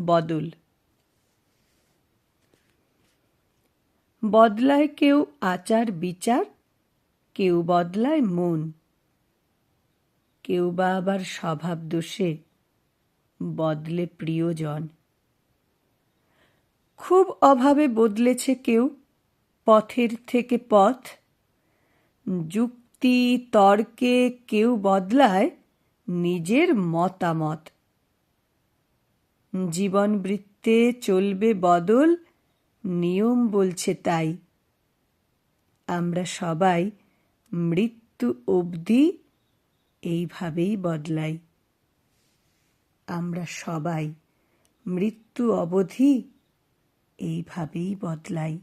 বদল। বদলায় কেউ আচার বিচার, কেউ বদলায় মন। কেউ বা আবার স্বভাব দোষে বদলে প্রিয়জন। খুব অভাবে বদলেছে কেউ পথের থেকে পথ। যুক্তি, তর্কে কেউ বদলায় নিজের মতামত। জীবন বৃত্তে চলবে বদল, নিয়ম বলছে তাই। আমরা সবাই মৃত্যু অবধি এইভাবেই বদলাই। আমরা সবাই মৃত্যু অবধি এইভাবেই বদলাই।